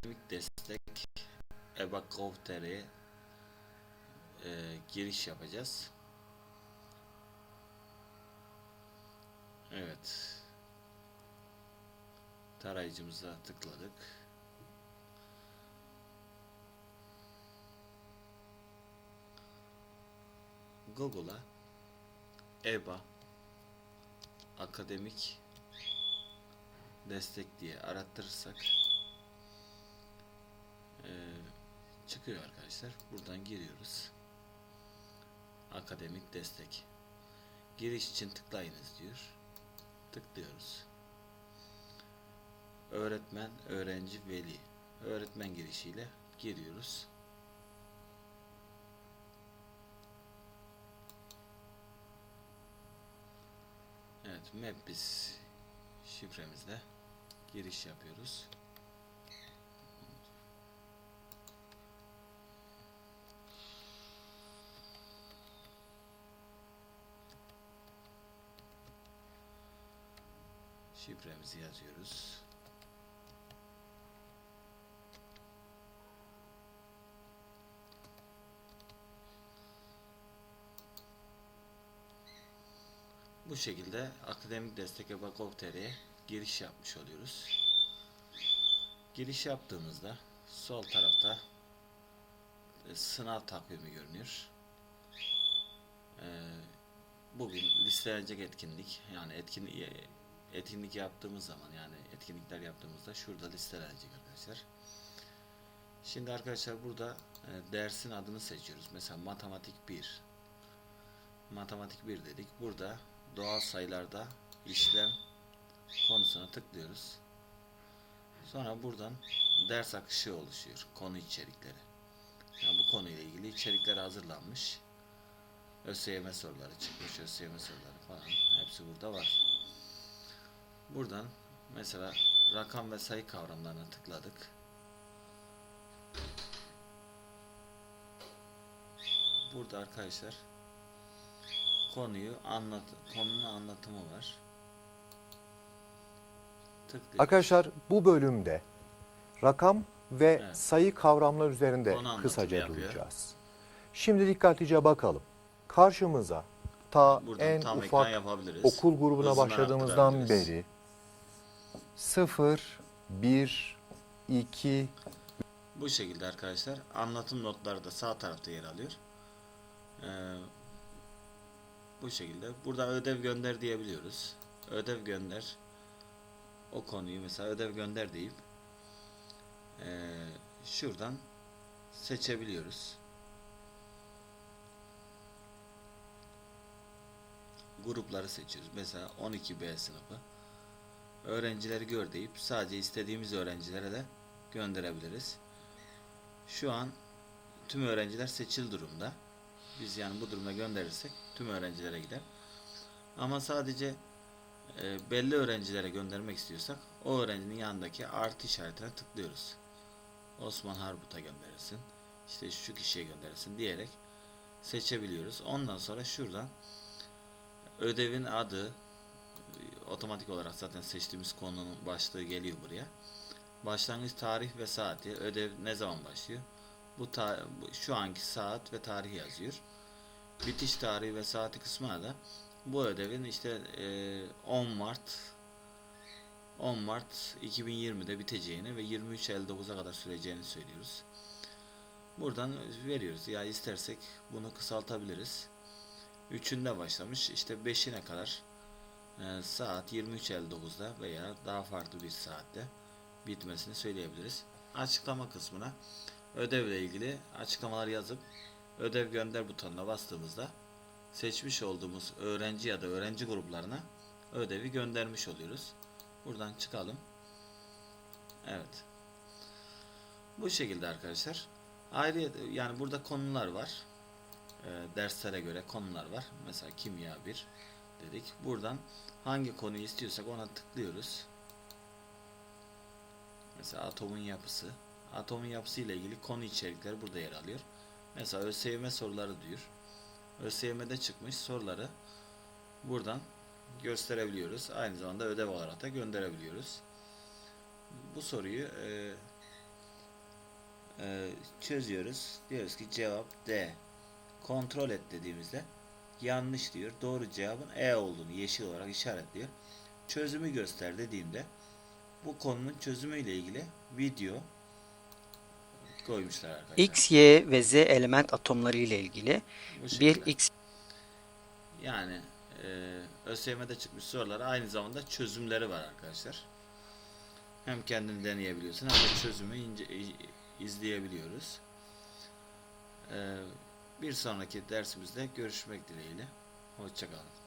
akademik destek EBA.gov.tr'ye e, giriş yapacağız. Evet. Tarayıcımıza tıkladık. Google'a EBA akademik destek diye arattırırsak eee, çıkıyor arkadaşlar. Buradan giriyoruz. Akademik destek. Giriş için tıklayınız diyor. Tıklıyoruz. Öğretmen, öğrenci, veli. Öğretmen girişiyle giriyoruz. Evet, MapBiz şifremizle giriş yapıyoruz. Şifremizi yazıyoruz. Bu şekilde akademik destek EBA.gov.tr'ye giriş yapmış oluyoruz. Giriş yaptığımızda sol tarafta e, sınav takvimi görünüyor. E, bugün listelenecek etkinlik yani etkinlik etkinlik yaptığımız zaman yani etkinlikler yaptığımızda şurada listelenecek arkadaşlar. Şimdi arkadaşlar burada e, dersin adını seçiyoruz. Mesela matematik 1. Matematik 1 dedik. Burada doğal sayılarda işlem konusuna tıklıyoruz. Sonra buradan ders akışı oluşuyor. Konu içerikleri. Yani bu konuyla ilgili içerikler hazırlanmış. ÖSYM soruları çıkmış. ÖSYM soruları falan. Hepsi burada var. Buradan mesela rakam ve sayı kavramlarına tıkladık. Burada arkadaşlar konuyu anlat konunun anlatımı var. Tıklıyoruz. Arkadaşlar bu bölümde rakam ve Evet. sayı kavramlar üzerinde anlatımı kısaca duracağız. Şimdi dikkatlice bakalım. Karşımıza ta Buradan en ufak okul grubuna başladığımızdan beri 0, 1, 2, Bu şekilde arkadaşlar anlatım notları da sağ tarafta yer alıyor. Ee, bu şekilde. Burada ödev gönder diyebiliyoruz. Ödev gönder. O konuyu mesela ödev gönder deyip ee, şuradan seçebiliyoruz. Grupları seçiyoruz. Mesela 12B sınıfı. Öğrencileri gör deyip sadece istediğimiz öğrencilere de gönderebiliriz. Şu an tüm öğrenciler seçil durumda. Biz yani bu durumda gönderirsek tüm öğrencilere gider. Ama sadece e, belli öğrencilere göndermek istiyorsak o öğrencinin yanındaki artı işaretine tıklıyoruz. Osman Harbut'a gönderirsin. İşte şu kişiye gönderirsin diyerek seçebiliyoruz. Ondan sonra şuradan ödevin adı otomatik olarak zaten seçtiğimiz konunun başlığı geliyor buraya. Başlangıç tarih ve saati, ödev ne zaman başlıyor? Bu, ta- bu şu anki saat ve tarih yazıyor. Bitiş tarihi ve saati kısmına da bu ödevin işte eee, 10 Mart 10 Mart 2020'de biteceğini ve 23.59'a kadar süreceğini söylüyoruz. Buradan veriyoruz. Ya istersek bunu kısaltabiliriz. Üçünde başlamış. işte 5'ine kadar e, saat 23.59'da veya daha farklı bir saatte bitmesini söyleyebiliriz. Açıklama kısmına ödevle ilgili açıklamalar yazıp ödev gönder butonuna bastığımızda seçmiş olduğumuz öğrenci ya da öğrenci gruplarına ödevi göndermiş oluyoruz. Buradan çıkalım. Evet. Bu şekilde arkadaşlar. Ayrı yani burada konular var. Ee, derslere göre konular var. Mesela kimya 1 dedik. Buradan hangi konuyu istiyorsak ona tıklıyoruz. Mesela atomun yapısı. Atomun yapısı ile ilgili konu içerikleri burada yer alıyor. Mesela ÖSYM soruları diyor. ÖSYM'de çıkmış soruları buradan gösterebiliyoruz. Aynı zamanda ödev olarak da gönderebiliyoruz. Bu soruyu e, Ee, çözüyoruz. Diyoruz ki cevap D. Kontrol et dediğimizde yanlış diyor. Doğru cevabın E olduğunu yeşil olarak işaretliyor. Çözümü göster dediğimde bu konunun çözümüyle ilgili video koymuşlar arkadaşlar. X, Y ve Z element atomları ile ilgili bir. X Yani e, ÖSYM'de çıkmış sorulara aynı zamanda çözümleri var arkadaşlar. Hem kendini deneyebiliyorsun hem de çözümü ince, izleyebiliyoruz. E, bir sonraki dersimizde görüşmek dileğiyle. Hoşçakalın.